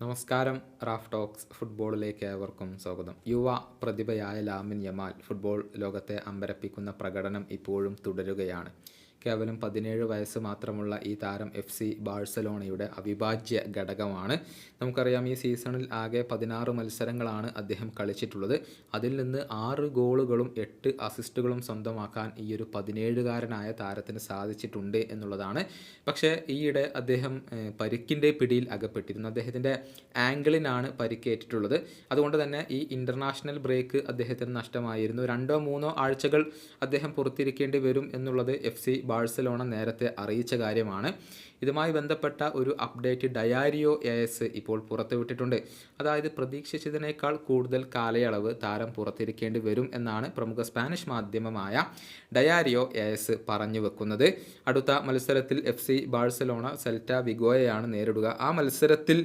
നമസ്കാരം Raf talks ഫുട്ബോളിലേക്ക് ഏവർക്കും സ്വാഗതം. യുവ പ്രതിഭയായ ലാമിൻ യമാൽ ഫുട്ബോൾ ലോകത്തെ അമ്പരപ്പിക്കുന്ന പ്രകടനം ഇപ്പോഴും തുടരുകയാണ്. കേവലം പതിനേഴ് വയസ്സ് മാത്രമുള്ള ഈ താരം എഫ് സി ബാഴ്സലോണയുടെ അവിഭാജ്യ ഘടകമാണ്. നമുക്കറിയാം ഈ സീസണിൽ ആകെ പതിനാറ് മത്സരങ്ങളാണ് അദ്ദേഹം കളിച്ചിട്ടുള്ളത്. അതിൽ നിന്ന് ആറ് ഗോളുകളും എട്ട് അസിസ്റ്റുകളും സ്വന്തമാക്കാൻ ഈ ഒരു പതിനേഴുകാരനായ താരത്തിന് സാധിച്ചിട്ടുണ്ട് എന്നുള്ളതാണ്. പക്ഷേ ഈയിടെ അദ്ദേഹം പരിക്കിന്റെ പിടിയിൽ അകപ്പെട്ടിരുന്നു. അദ്ദേഹത്തിന്റെ ആംഗിളിനാണ് പരിക്കേറ്റിട്ടുള്ളത്. അതുകൊണ്ട് തന്നെ ഈ ഇന്റർനാഷണൽ ബ്രേക്ക് അദ്ദേഹത്തിന് നഷ്ടമായിരുന്നു. രണ്ടോ മൂന്നോ ആഴ്ചകൾ അദ്ദേഹം പുറത്തിരിക്കേണ്ടി വരും എന്നുള്ളത് എഫ് സി ബാഴ്സലോണ നേരത്തെ അറിയിച്ച കാര്യമാണ്. ഇതുമായി ബന്ധപ്പെട്ട ഒരു അപ്ഡേറ്റ് ഡയാരിയോ എ എസ് ഇപ്പോൾ പുറത്തുവിട്ടിട്ടുണ്ട്. അതായത് പ്രതീക്ഷിച്ചതിനേക്കാൾ കൂടുതൽ കാലയളവ് താരം പുറത്തിരിക്കേണ്ടി വരും എന്നാണ് പ്രമുഖ സ്പാനിഷ് മാധ്യമമായ ഡയാരിയോ എ എസ് പറഞ്ഞു വെക്കുന്നത്. അടുത്ത മത്സരത്തിൽ എഫ് സി ബാഴ്സലോണ സെൽറ്റ വിഗോയെയാണ് നേരിടുക. ആ മത്സരത്തിൽ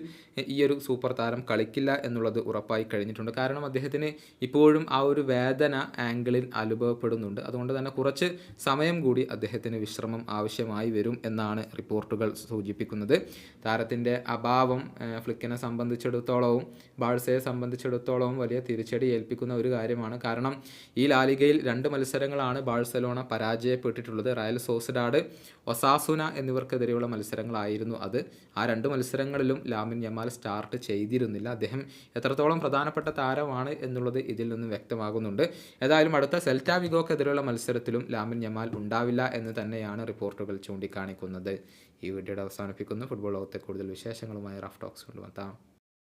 ഈ ഒരു സൂപ്പർ താരം കളിക്കില്ല എന്നുള്ളത് ഉറപ്പായി കഴിഞ്ഞിട്ടുണ്ട്. കാരണം അദ്ദേഹത്തിന് ഇപ്പോഴും ആ ഒരു വേദന ആംഗിളിൽ അനുഭവപ്പെടുന്നുണ്ട്. അതുകൊണ്ട് തന്നെ കുറച്ച് സമയം കൂടി അദ്ദേഹത്തിന് വിശ്രമം ആവശ്യമായി വരും എന്നാണ് റിപ്പോർട്ടുകൾ സൂചിപ്പിക്കുന്നത്. താരത്തിന്റെ അഭാവം ഫ്ലിക്കിനെ സംബന്ധിച്ചിടത്തോളവും ബാഴ്സയെ സംബന്ധിച്ചിടത്തോളവും വലിയ തിരിച്ചടി ഏൽപ്പിക്കുന്ന ഒരു കാര്യമാണ്. കാരണം ഈ ലാലികയിൽ രണ്ട് മത്സരങ്ങളാണ് ബാഴ്സലോണ പരാജയപ്പെട്ടിട്ടുള്ളത്. റയൽ സോസിഡാഡ് ഒസാസുന എന്നിവർക്കെതിരെയുള്ള മത്സരങ്ങളായിരുന്നു അത്. ആ രണ്ട് മത്സരങ്ങളിലും ലാമിൻ യമാൽ സ്റ്റാർട്ട് ചെയ്തിരുന്നില്ല. അദ്ദേഹം എത്രത്തോളം പ്രധാനപ്പെട്ട താരമാണ് എന്നുള്ളത് ഇതിൽ നിന്നും വ്യക്തമാകുന്നുണ്ട്. ഏതായാലും അടുത്ത സെൽറ്റാ വിഗോക്കെതിരെയുള്ള മത്സരത്തിലും ലാമിൻ യമാൽ ഉണ്ടാവില്ല എന്ന് തന്നെയാണ് റിപ്പോർട്ടുകൾ ചൂണ്ടിക്കാണിക്കുന്നത്. ഈ വീഡിയോയുടെ അവസാനിപ്പിക്കുന്നു. ഫുട്ബോൾ ലോകത്തെ കൂടുതൽ വിശേഷങ്ങളുമായി റഫ് ടോക്സ് കൊണ്ടുവത്താം.